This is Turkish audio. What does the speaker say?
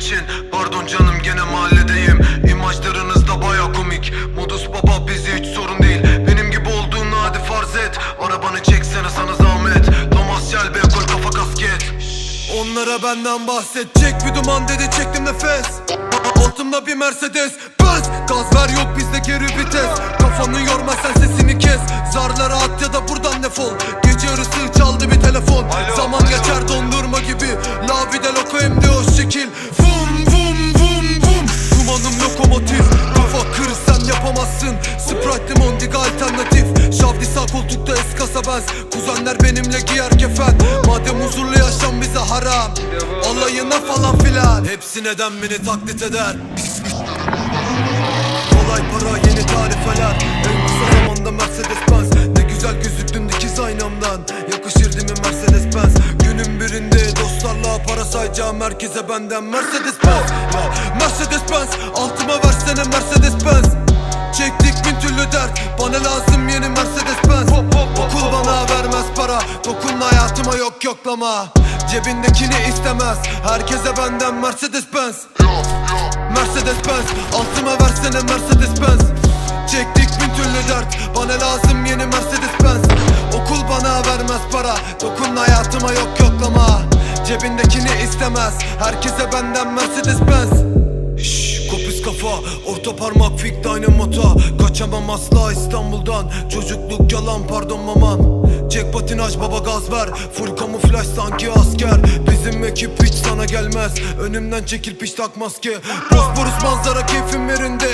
için. Pardon canım gene mahalledeyim. İmajlarınız da baya komik. Modus baba bizi hiç sorun değil. Benim gibi olduğunu hadi farz et. Arabanı çeksene sana zahmet. Thomas Shelby koy kafa kasket. Onlara benden bahsedecek bir duman dedi çektim nefes. Altımda bir Mercedes Benz Gaz ver yok bizde geri vites. Kafanı yorma sen sesini kes. Zarlara at ya da buradan defol. Gece yarısı o şekil. Vum vum vum vum. Dumanım lokomotif. Kafa kırı sen yapamazsın. Sprite limondiga alternatif. Şavdi sağ koltukta eskasa benz Kuzenler benimle giyer kefen. Madem huzurlu yaşam bize haram. Alayına falan filan. Hepsi neden beni taklit eder? Kolay para yeni tarifeler Yakışır değil mi Mercedes Benz? Günün birinde dostlarla para sayacağım Herkese benden Mercedes Benz. Mercedes Benz Altıma versene Mercedes Benz. Çektik bin türlü dert Bana lazım yeni Mercedes Benz. Okul bana vermez para Dokunma hayatıma yok yoklama. Cebindekini istemez Herkese benden Mercedes Benz. Mercedes Benz Altıma versene Mercedes Benz. Çektik bin türlü dert Bana lazım yeni Mercedes Benz Okul bana vermez para Dokun hayatıma yok yoklama. Cebindekini istemez Herkese benden Mercedes Benz. Şşş kopuz kafa Orta parmak fik dynamota. Kaçamam asla İstanbul'dan Çocukluk yalan pardon maman Jack patinaj baba gaz ver. Full kamuflaj sanki asker. Bizim ekip hiç sana gelmez. Önümden çekil piş tak maske Bosporus manzara keyfim yerinde